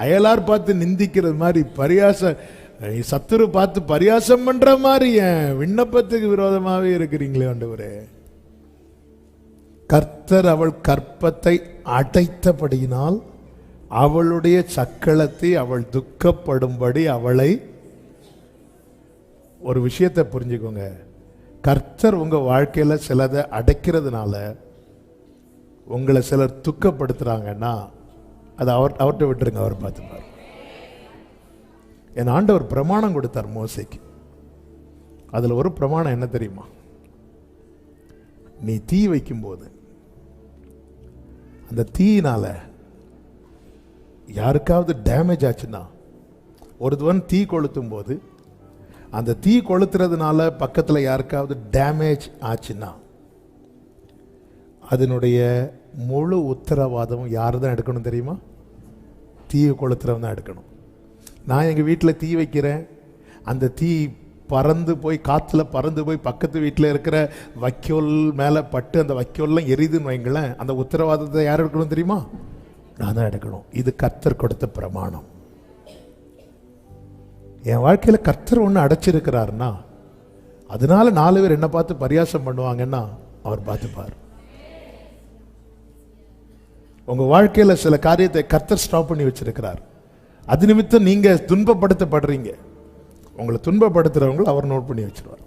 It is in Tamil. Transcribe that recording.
அயலார் பார்த்து நிந்திக்கிறது மாதிரி பரியாச சத்துரு பார்த்து பரியாசம் பண்ற மாதிரி என் விண்ணப்பத்துக்கு விரோதமாகவே இருக்கிறீங்களே ஆண்டவரே. கர்த்தர் அவள் கற்பத்தை அடைத்தபடியினால் அவளுடைய சக்களத்தை அவள் துக்கப்படும்படி அவளை ஒரு விஷயத்தை புரிஞ்சுக்கோங்க. கர்த்தர் உங்கள் வாழ்க்கையில் சிலதை அடைக்கிறதுனால உங்களை சிலர் துக்கப்படுத்துகிறாங்கன்னா அதை அவர் அவர்கிட்ட விட்டுருங்க அவர் பார்த்துப்பார் என் ஆண்டவர் பிரமாணம் கொடுத்தார் மோசைக்கு. அதில் ஒரு பிரமாணம் என்ன தெரியுமா? நீ தீ வைக்கும்போது அந்த தீயினால் யாருக்காவது டேமேஜ் ஆச்சுன்னா ஒருத்தவன் தீ கொளுத்தும் போது அந்த தீ கொளுத்துறதுனால பக்கத்தில் யாருக்காவது டேமேஜ் ஆச்சுன்னா அதனுடைய முழு உத்தரவாதமும் யார் தான் எடுக்கணும் தெரியுமா? தீயை கொளுத்துறவன் தான் எடுக்கணும். நான் எங்கள் வீட்டில் தீ வைக்கிறேன். அந்த தீ பறந்து போய் காற்றுல பறந்து போய் பக்கத்து வீட்டில் இருக்கிற வைக்கோல் மேலே பட்டு அந்த வைக்கோல்லாம் எரியுதுன்னு வைங்களேன் அந்த உத்தரவாதத்தை யார் எடுக்கணும் தெரியுமா? நான் தான் எடுக்கணும். இது கர்த்தர் கொடுத்த பிரமாணம். என் வாழ்க்கையில் கர்த்தர் ஒன்று அடைச்சிருக்கிறாருன்னா அதனால நாலு பேர் என்னை பார்த்து பரியாசம் பண்ணுவாங்கன்னா அவர் பார்த்துப்பார். உங்கள் வாழ்க்கையில் சில காரியத்தை கர்த்தர் ஸ்டாப் பண்ணி வச்சிருக்கிறார். அது நிமித்தம் நீங்கள் துன்பப்படுத்தப்படுறீங்க. உங்களை துன்பப்படுத்துகிறவங்களை அவர் நோட் பண்ணி வச்சிருவார்.